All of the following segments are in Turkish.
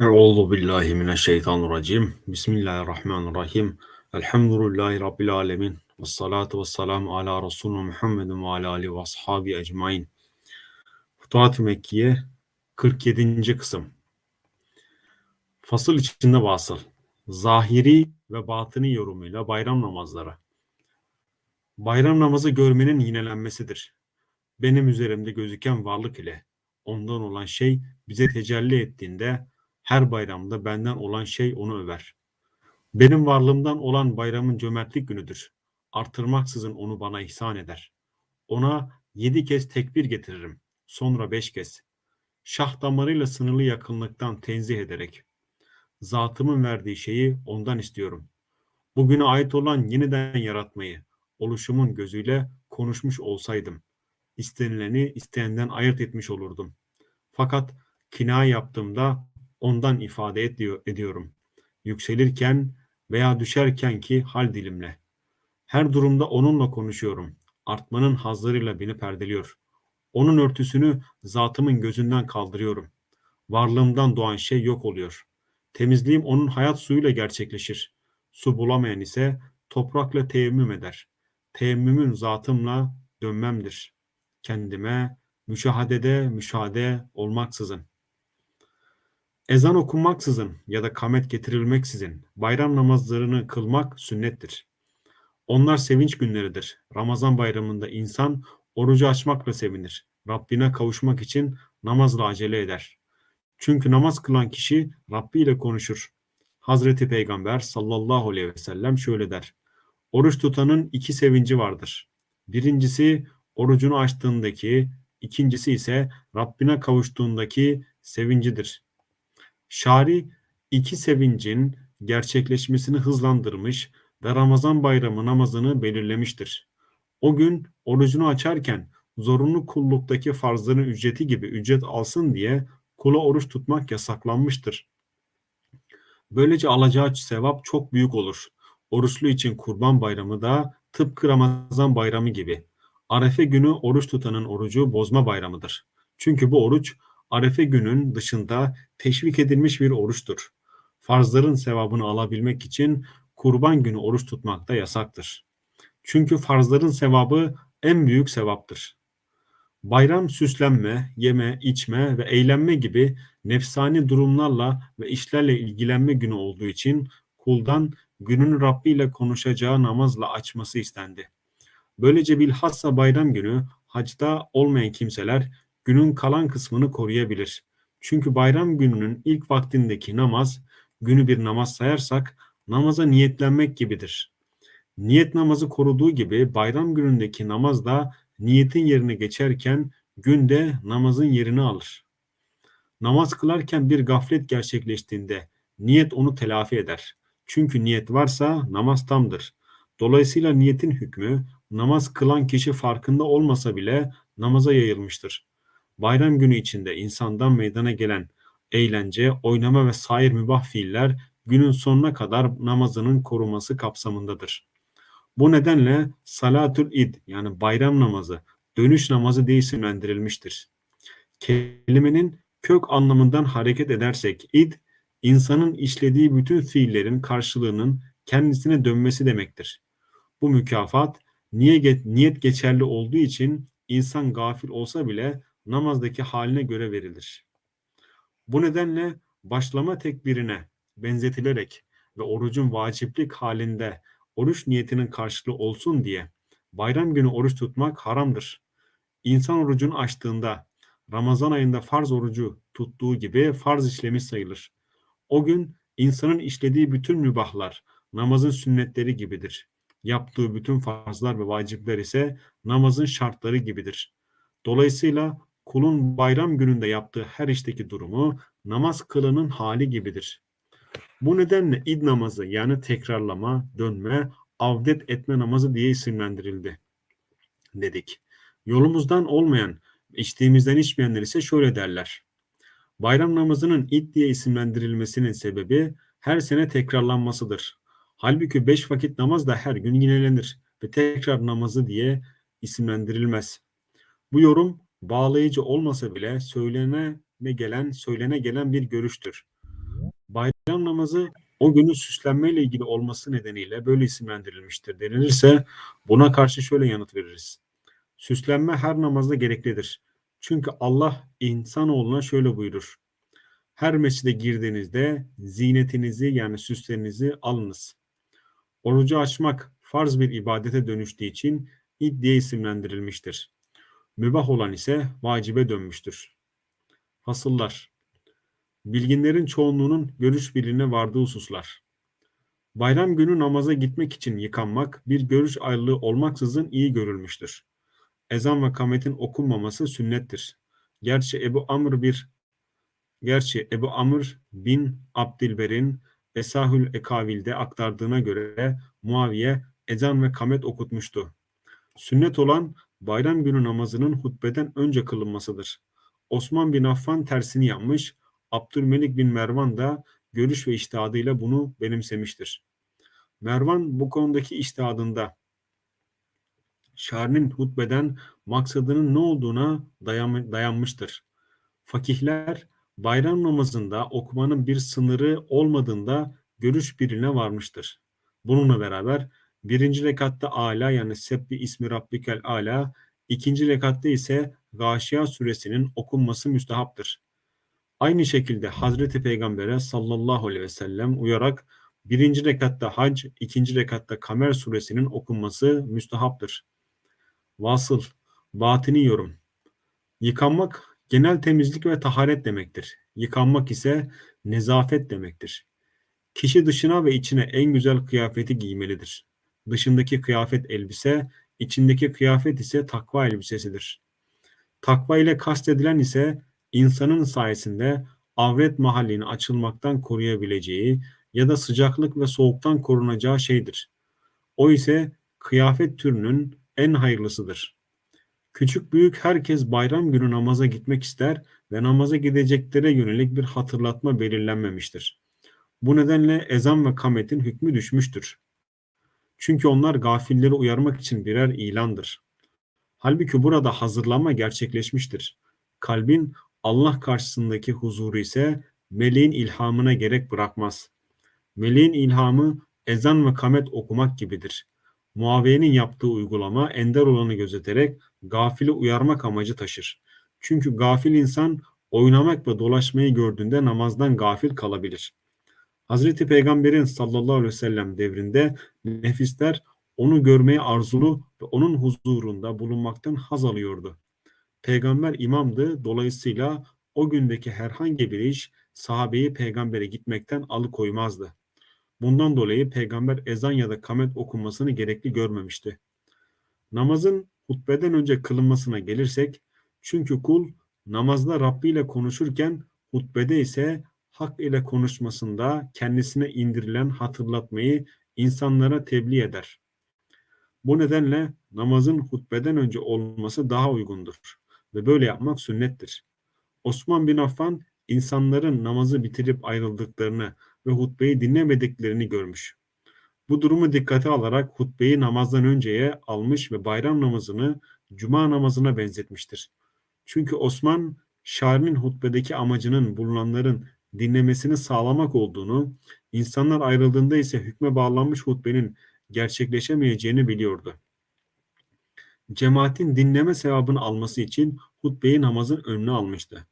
Euzu billahi mineşşeytanirracim. Bismillahirrahmanirrahim. Elhamdülillahi rabbil alamin. Ves salatu vesselamu ala Resulina Muhammedin ve ala alihi ve ashabi ecmaîn. Futuhat-ı Mekkiye 47. kısım. Fasıl içinde vasıl. Zahiri ve batını yorumuyla bayram namazları. Bayram namazı görmenin yinelenmesidir. Benim üzerimde gözüken varlık ile ondan olan şey bize tecelli ettiğinde her bayramda benden olan şey onu över. Benim varlığımdan olan bayramın cömertlik günüdür. Artırmaksızın onu bana ihsan eder. Ona yedi kez tekbir getiririm. Sonra beş kez. Şah damarıyla sınırlı yakınlıktan tenzih ederek. Zatımın verdiği şeyi ondan istiyorum. Bugüne ait olan yeniden yaratmayı, oluşumun gözüyle konuşmuş olsaydım. istenileni isteyenden ayırt etmiş olurdum. Fakat kina yaptığımda ondan ifade ediyor, ediyorum. Yükselirken veya düşerken ki hal dilimle. Her durumda onunla konuşuyorum. Artmanın hazlarıyla beni perdeliyor. Onun örtüsünü zatımın gözünden kaldırıyorum. Varlığımdan doğan şey yok oluyor. Temizliğim onun hayat suyuyla gerçekleşir. Su bulamayan ise toprakla teyemmüm eder. Teyemmümün zatımla dönmemdir. Kendime müşahadede müşahede olmaksızın. Ezan okunmaksızın ya da kamet getirilmeksizin bayram namazlarını kılmak sünnettir. Onlar sevinç günleridir. Ramazan bayramında insan orucu açmakla sevinir. Rabbine kavuşmak için namazla acele eder. Çünkü namaz kılan kişi Rabbi ile konuşur. Hazreti Peygamber sallallahu aleyhi ve sellem şöyle der. Oruç tutanın iki sevinci vardır. Birincisi orucunu açtığındaki, ikincisi ise Rabbine kavuştuğundaki sevincidir. Şari iki sevincin gerçekleşmesini hızlandırmış ve Ramazan bayramı namazını belirlemiştir. O gün orucunu açarken zorunlu kulluktaki farzların ücreti gibi ücret alsın diye kula oruç tutmak yasaklanmıştır. Böylece alacağı sevap çok büyük olur. Oruçlu için kurban bayramı da tıpkı Ramazan bayramı gibi. Arefe günü oruç tutanın orucu bozma bayramıdır. Çünkü bu oruç Arefe günün dışında teşvik edilmiş bir oruçtur. Farzların sevabını alabilmek için kurban günü oruç tutmak da yasaktır. Çünkü farzların sevabı en büyük sevaptır. Bayram süslenme, yeme, içme ve eğlenme gibi nefsani durumlarla ve işlerle ilgilenme günü olduğu için kuldan günün Rabbi ile konuşacağı namazla açması istendi. Böylece bilhassa bayram günü hacda olmayan kimseler günün kalan kısmını koruyabilir. Çünkü bayram gününün ilk vaktindeki namaz, günü bir namaz sayarsak namaza niyetlenmek gibidir. Niyet namazı koruduğu gibi bayram günündeki namaz da niyetin yerine geçerken günde namazın yerini alır. Namaz kılarken bir gaflet gerçekleştiğinde niyet onu telafi eder. Çünkü niyet varsa namaz tamdır. Dolayısıyla niyetin hükmü namaz kılan kişi farkında olmasa bile namaza yayılmıştır. Bayram günü içinde insandan meydana gelen eğlence, oynama ve sair mübah fiiller günün sonuna kadar namazının koruması kapsamındadır. Bu nedenle salatül id yani bayram namazı, dönüş namazı diye isimlendirilmiştir. Kelimenin kök anlamından hareket edersek id, insanın işlediği bütün fiillerin karşılığının kendisine dönmesi demektir. Bu mükafat niyet, geçerli olduğu için insan gafil olsa bile namazdaki haline göre verilir. Bu nedenle başlama tekbirine benzetilerek ve orucun vaciplik halinde oruç niyetinin karşılığı olsun diye bayram günü oruç tutmak haramdır. İnsan orucunu açtığında Ramazan ayında farz orucu tuttuğu gibi farz işlemi sayılır. O gün insanın işlediği bütün mübahlar namazın sünnetleri gibidir. Yaptığı bütün farzlar ve vacipler ise namazın şartları gibidir. Dolayısıyla kulun bayram gününde yaptığı her işteki durumu namaz kılanın hali gibidir. Bu nedenle id namazı yani tekrarlama, dönme, avdet etme namazı diye isimlendirildi dedik. Yolumuzdan olmayan, içtiğimizden içmeyenler ise şöyle derler. Bayram namazının id diye isimlendirilmesinin sebebi her sene tekrarlanmasıdır. Halbuki beş vakit namaz da her gün yinelenir ve tekrar namazı diye isimlendirilmez. Bu yorum bağlayıcı olmasa bile söylene gelen söylene gelen bir görüştür. Bayram namazı o günün süslenmeyle ilgili olması nedeniyle böyle isimlendirilmiştir denilirse buna karşı şöyle yanıt veririz. Süslenme her namazda gereklidir. Çünkü Allah insanoğluna şöyle buyurur. Her mescide girdiğinizde zinetinizi yani süslerinizi alınız. Orucu açmak farz bir ibadete dönüştüğü için id isimlendirilmiştir. Mübah olan ise vacibe dönmüştür. Fasıllar Bilginlerin çoğunluğunun görüş birliğine vardığı hususlar. Bayram günü namaza gitmek için yıkanmak bir görüş ayrılığı olmaksızın iyi görülmüştür. Ezan ve kametin okunmaması sünnettir. Gerçi Ebu Amr bir Gerçi Ebu Amr bin Abdilber'in Esahül Ekavil'de aktardığına göre Muaviye ezan ve kamet okutmuştu. Sünnet olan bayram günü namazının hutbeden önce kılınmasıdır. Osman bin Affan tersini yapmış, Abdülmelik bin Mervan da görüş ve iştihadıyla bunu benimsemiştir. Mervan bu konudaki iştihadında Şar'ın hutbeden maksadının ne olduğuna dayanmıştır. Fakihler bayram namazında okumanın bir sınırı olmadığında görüş birine varmıştır. Bununla beraber birinci rekatta ala yani Sebbi ismi Rabbikel ala, ikinci rekatta ise Gâşiya suresinin okunması müstehaptır. Aynı şekilde Hazreti Peygamber'e sallallahu aleyhi ve sellem uyarak birinci rekatta hac, ikinci rekatta Kamer suresinin okunması müstehaptır. Vasıl, batini yorum. Yıkanmak genel temizlik ve taharet demektir. Yıkanmak ise nezafet demektir. Kişi dışına ve içine en güzel kıyafeti giymelidir. Dışındaki kıyafet elbise, içindeki kıyafet ise takva elbisesidir. Takva ile kastedilen ise insanın sayesinde avret mahallini açılmaktan koruyabileceği ya da sıcaklık ve soğuktan korunacağı şeydir. O ise kıyafet türünün en hayırlısıdır. Küçük büyük herkes bayram günü namaza gitmek ister ve namaza gideceklere yönelik bir hatırlatma belirlenmemiştir. Bu nedenle ezan ve kametin hükmü düşmüştür. Çünkü onlar gafilleri uyarmak için birer ilandır. Halbuki burada hazırlanma gerçekleşmiştir. Kalbin Allah karşısındaki huzuru ise meleğin ilhamına gerek bırakmaz. Meleğin ilhamı ezan ve kamet okumak gibidir. Muaviye'nin yaptığı uygulama ender olanı gözeterek gafili uyarmak amacı taşır. Çünkü gafil insan oynamak ve dolaşmayı gördüğünde namazdan gafil kalabilir. Hazreti Peygamber'in sallallahu aleyhi ve sellem devrinde nefisler onu görmeye arzulu ve onun huzurunda bulunmaktan haz alıyordu. Peygamber imamdı, dolayısıyla o gündeki herhangi bir iş sahabeyi peygambere gitmekten alıkoymazdı. Bundan dolayı peygamber ezan ya da kamet okunmasını gerekli görmemişti. Namazın hutbeden önce kılınmasına gelirsek, çünkü kul namazda Rabbi ile konuşurken hutbede ise hak ile konuşmasında kendisine indirilen hatırlatmayı insanlara tebliğ eder. Bu nedenle namazın hutbeden önce olması daha uygundur ve böyle yapmak sünnettir. Osman bin Affan insanların namazı bitirip ayrıldıklarını ve hutbeyi dinlemediklerini görmüş. Bu durumu dikkate alarak hutbeyi namazdan önceye almış ve bayram namazını cuma namazına benzetmiştir. Çünkü Osman şairin hutbedeki amacının bulunanların dinlemesini sağlamak olduğunu, insanlar ayrıldığında ise hükme bağlanmış hutbenin gerçekleşemeyeceğini biliyordu. Cemaatin dinleme sevabını alması için hutbeyi namazın önüne almıştı.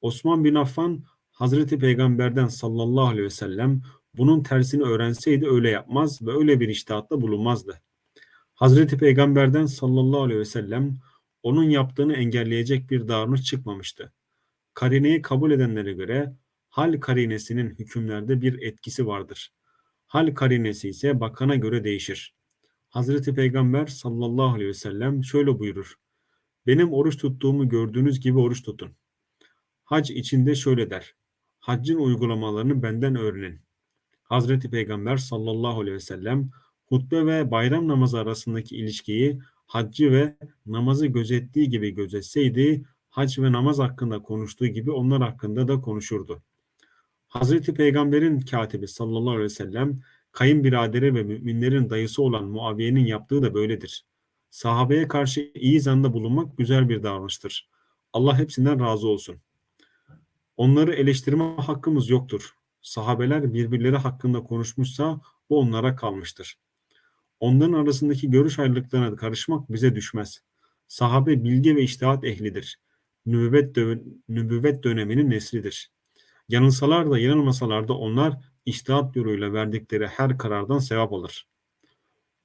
Osman bin Affan Hazreti Peygamber'den sallallahu aleyhi ve sellem bunun tersini öğrenseydi öyle yapmaz ve öyle bir iştihatta bulunmazdı. Hazreti Peygamber'den sallallahu aleyhi ve sellem onun yaptığını engelleyecek bir davranış çıkmamıştı. Karineyi kabul edenlere göre hal karinesinin hükümlerde bir etkisi vardır. Hal karinesi ise bakana göre değişir. Hazreti Peygamber sallallahu aleyhi ve sellem şöyle buyurur. Benim oruç tuttuğumu gördüğünüz gibi oruç tutun. Hac içinde şöyle der. Haccın uygulamalarını benden öğrenin. Hazreti Peygamber sallallahu aleyhi ve sellem hutbe ve bayram namazı arasındaki ilişkiyi haccı ve namazı gözettiği gibi gözetseydi hac ve namaz hakkında konuştuğu gibi onlar hakkında da konuşurdu. Hazreti Peygamber'in katibi sallallahu aleyhi ve sellem kayınbiraderi ve müminlerin dayısı olan Muaviye'nin yaptığı da böyledir. Sahabeye karşı iyi zanda bulunmak güzel bir davranıştır. Allah hepsinden razı olsun. Onları eleştirme hakkımız yoktur. Sahabeler birbirleri hakkında konuşmuşsa bu onlara kalmıştır. Onların arasındaki görüş ayrılıklarına karışmak bize düşmez. Sahabe bilgi ve iştihat ehlidir. Nübüvvet, dö- nübüvvet döneminin neslidir. Yanılsalar da yanılmasalar da onlar iştihat yoluyla verdikleri her karardan sevap alır.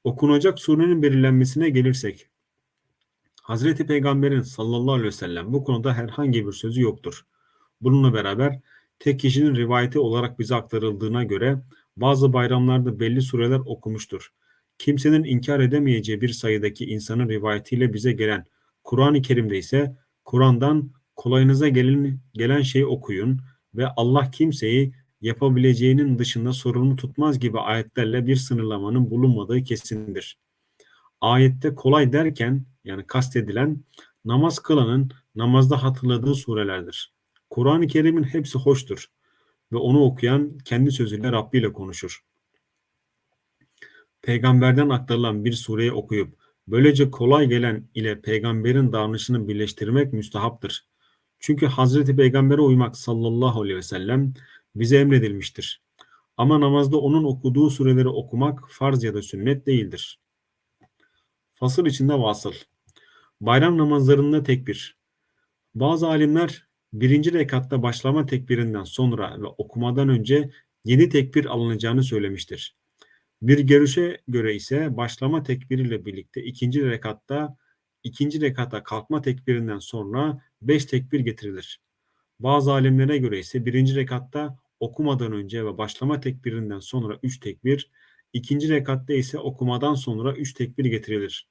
Okunacak surenin belirlenmesine gelirsek, Hazreti Peygamber'in sallallahu aleyhi ve sellem bu konuda herhangi bir sözü yoktur. Bununla beraber tek kişinin rivayeti olarak bize aktarıldığına göre bazı bayramlarda belli sureler okumuştur. Kimsenin inkar edemeyeceği bir sayıdaki insanın rivayetiyle bize gelen Kur'an-ı Kerim'de ise Kur'an'dan kolayınıza gelen, gelen şeyi okuyun ve Allah kimseyi yapabileceğinin dışında sorumlu tutmaz gibi ayetlerle bir sınırlamanın bulunmadığı kesindir. Ayette kolay derken yani kastedilen namaz kılanın namazda hatırladığı surelerdir. Kur'an-ı Kerim'in hepsi hoştur ve onu okuyan kendi sözüyle Rabbi ile konuşur. Peygamberden aktarılan bir sureyi okuyup böylece kolay gelen ile peygamberin davranışını birleştirmek müstahaptır. Çünkü Hazreti Peygamber'e uymak sallallahu aleyhi ve sellem bize emredilmiştir. Ama namazda onun okuduğu sureleri okumak farz ya da sünnet değildir. Fasıl içinde vasıl. Bayram namazlarında tekbir. Bazı alimler birinci rekatta başlama tekbirinden sonra ve okumadan önce yedi tekbir alınacağını söylemiştir. Bir görüşe göre ise başlama tekbiriyle birlikte ikinci rekatta ikinci rekata kalkma tekbirinden sonra beş tekbir getirilir. Bazı alimlere göre ise birinci rekatta okumadan önce ve başlama tekbirinden sonra üç tekbir, ikinci rekatta ise okumadan sonra üç tekbir getirilir.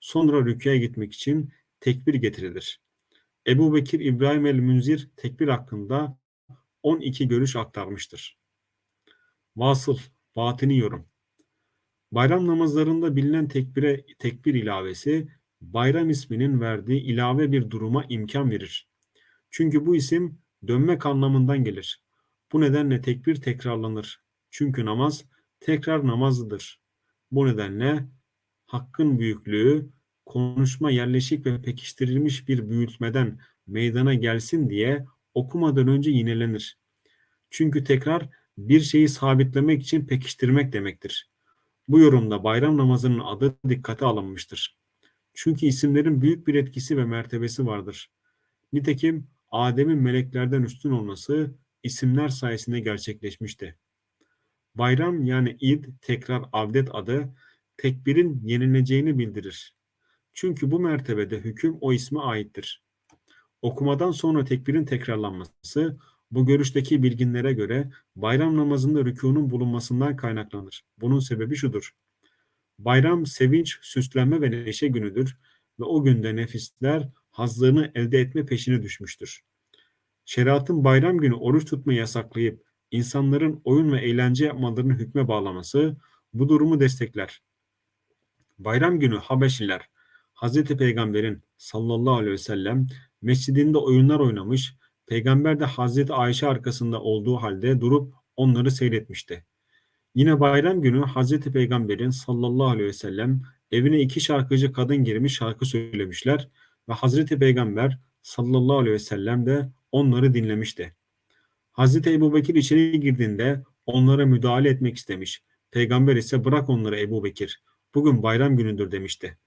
Sonra rüküye gitmek için tekbir getirilir. Ebu Bekir İbrahim el-Münzir tekbir hakkında 12 görüş aktarmıştır. Vasıl, batini yorum. Bayram namazlarında bilinen tekbire tekbir ilavesi bayram isminin verdiği ilave bir duruma imkan verir. Çünkü bu isim dönmek anlamından gelir. Bu nedenle tekbir tekrarlanır. Çünkü namaz tekrar namazıdır. Bu nedenle hakkın büyüklüğü konuşma yerleşik ve pekiştirilmiş bir büyütmeden meydana gelsin diye okumadan önce yinelenir. Çünkü tekrar bir şeyi sabitlemek için pekiştirmek demektir. Bu yorumda bayram namazının adı dikkate alınmıştır. Çünkü isimlerin büyük bir etkisi ve mertebesi vardır. Nitekim Adem'in meleklerden üstün olması isimler sayesinde gerçekleşmişti. Bayram yani id tekrar avdet adı tekbirin yenileceğini bildirir. Çünkü bu mertebede hüküm o isme aittir. Okumadan sonra tekbirin tekrarlanması bu görüşteki bilginlere göre bayram namazında rükunun bulunmasından kaynaklanır. Bunun sebebi şudur. Bayram sevinç, süslenme ve neşe günüdür ve o günde nefisler hazlarını elde etme peşine düşmüştür. Şeriatın bayram günü oruç tutmayı yasaklayıp insanların oyun ve eğlence yapmalarını hükme bağlaması bu durumu destekler. Bayram günü Habeşliler Hazreti Peygamber'in sallallahu aleyhi ve sellem mescidinde oyunlar oynamış, peygamber de Hazreti Ayşe arkasında olduğu halde durup onları seyretmişti. Yine bayram günü Hazreti Peygamber'in sallallahu aleyhi ve sellem evine iki şarkıcı kadın girmiş şarkı söylemişler ve Hazreti Peygamber sallallahu aleyhi ve sellem de onları dinlemişti. Hazreti Ebu Bekir içeri girdiğinde onlara müdahale etmek istemiş. Peygamber ise bırak onları Ebu Bekir. Bugün bayram günüdür demişti.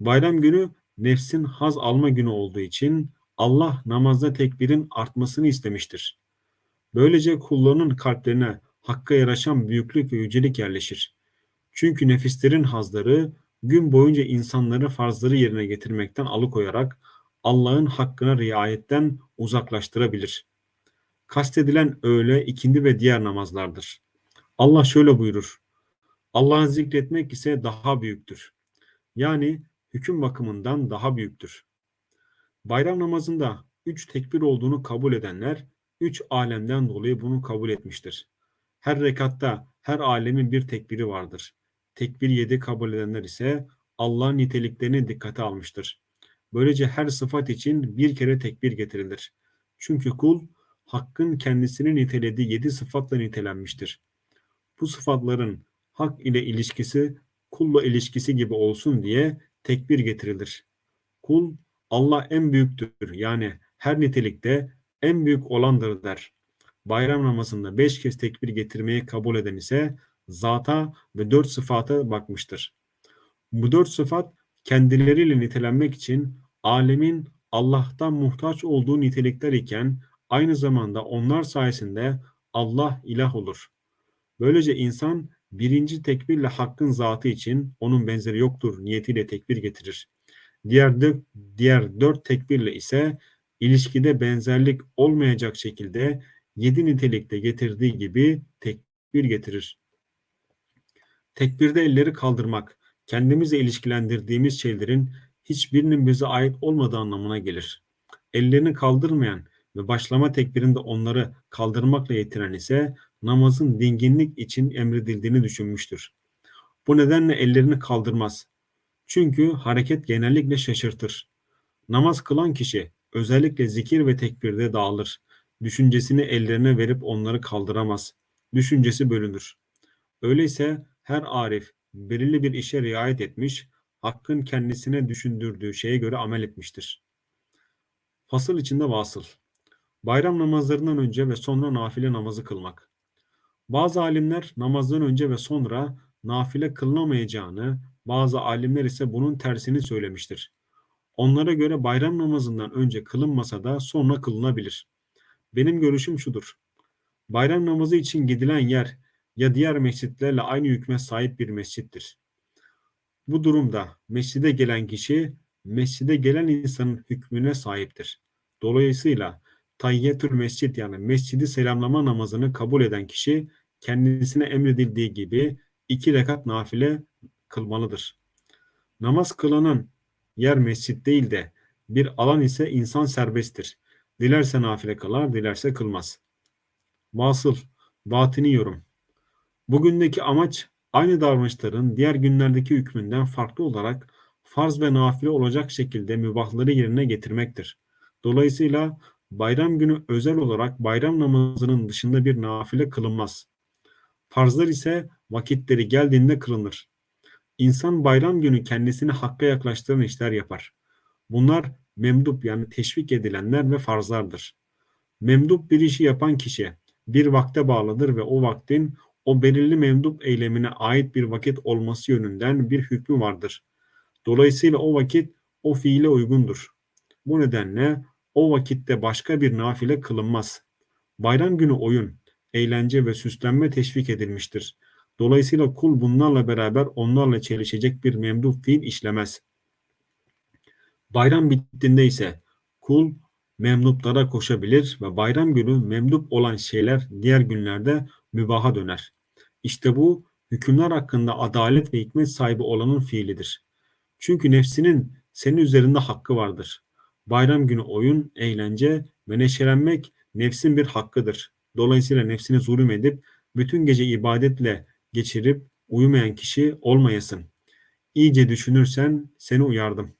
Bayram günü nefsin haz alma günü olduğu için Allah namazda tekbirin artmasını istemiştir. Böylece kullarının kalplerine hakka yaraşan büyüklük ve yücelik yerleşir. Çünkü nefislerin hazları gün boyunca insanları farzları yerine getirmekten alıkoyarak Allah'ın hakkına riayetten uzaklaştırabilir. Kastedilen öğle, ikindi ve diğer namazlardır. Allah şöyle buyurur. Allah'ı zikretmek ise daha büyüktür. Yani hüküm bakımından daha büyüktür. Bayram namazında üç tekbir olduğunu kabul edenler üç alemden dolayı bunu kabul etmiştir. Her rekatta her alemin bir tekbiri vardır. Tekbir yedi kabul edenler ise Allah'ın niteliklerini dikkate almıştır. Böylece her sıfat için bir kere tekbir getirilir. Çünkü kul hakkın kendisini nitelediği yedi sıfatla nitelenmiştir. Bu sıfatların hak ile ilişkisi kulla ilişkisi gibi olsun diye tekbir getirilir. Kul Allah en büyüktür yani her nitelikte en büyük olandır der. Bayram namazında beş kez tekbir getirmeyi kabul eden ise zata ve dört sıfata bakmıştır. Bu dört sıfat kendileriyle nitelenmek için alemin Allah'tan muhtaç olduğu nitelikler iken aynı zamanda onlar sayesinde Allah ilah olur. Böylece insan birinci tekbirle hakkın zatı için onun benzeri yoktur niyetiyle tekbir getirir. Diğer, dört, diğer dört tekbirle ise ilişkide benzerlik olmayacak şekilde yedi nitelikte getirdiği gibi tekbir getirir. Tekbirde elleri kaldırmak, kendimizle ilişkilendirdiğimiz şeylerin hiçbirinin bize ait olmadığı anlamına gelir. Ellerini kaldırmayan ve başlama tekbirinde onları kaldırmakla yetinen ise namazın dinginlik için emredildiğini düşünmüştür. Bu nedenle ellerini kaldırmaz. Çünkü hareket genellikle şaşırtır. Namaz kılan kişi özellikle zikir ve tekbirde dağılır. Düşüncesini ellerine verip onları kaldıramaz. Düşüncesi bölünür. Öyleyse her arif belirli bir işe riayet etmiş, hakkın kendisine düşündürdüğü şeye göre amel etmiştir. Fasıl içinde vasıl. Bayram namazlarından önce ve sonra nafile namazı kılmak. Bazı alimler namazdan önce ve sonra nafile kılınamayacağını, bazı alimler ise bunun tersini söylemiştir. Onlara göre bayram namazından önce kılınmasa da sonra kılınabilir. Benim görüşüm şudur. Bayram namazı için gidilen yer ya diğer mescitlerle aynı hükme sahip bir mescittir. Bu durumda mescide gelen kişi mescide gelen insanın hükmüne sahiptir. Dolayısıyla tayyetül mescid yani mescidi selamlama namazını kabul eden kişi kendisine emredildiği gibi iki rekat nafile kılmalıdır. Namaz kılınan yer mescit değil de bir alan ise insan serbesttir. Dilerse nafile kılar, dilerse kılmaz. Vasıl, batini yorum. Bugündeki amaç aynı davranışların diğer günlerdeki hükmünden farklı olarak farz ve nafile olacak şekilde mübahları yerine getirmektir. Dolayısıyla bayram günü özel olarak bayram namazının dışında bir nafile kılınmaz. Farzlar ise vakitleri geldiğinde kılınır. İnsan bayram günü kendisini hakka yaklaştıran işler yapar. Bunlar memdup yani teşvik edilenler ve farzlardır. Memdup bir işi yapan kişi bir vakte bağlıdır ve o vaktin o belirli memdup eylemine ait bir vakit olması yönünden bir hükmü vardır. Dolayısıyla o vakit o fiile uygundur. Bu nedenle o vakitte başka bir nafile kılınmaz. Bayram günü oyun, eğlence ve süslenme teşvik edilmiştir. Dolayısıyla kul bunlarla beraber onlarla çelişecek bir memduh fiil işlemez. Bayram bittiğinde ise kul memnuplara koşabilir ve bayram günü memdup olan şeyler diğer günlerde mübaha döner. İşte bu hükümler hakkında adalet ve hikmet sahibi olanın fiilidir. Çünkü nefsinin senin üzerinde hakkı vardır. Bayram günü oyun, eğlence ve neşelenmek nefsin bir hakkıdır. Dolayısıyla nefsine zulüm edip bütün gece ibadetle geçirip uyumayan kişi olmayasın. İyice düşünürsen seni uyardım.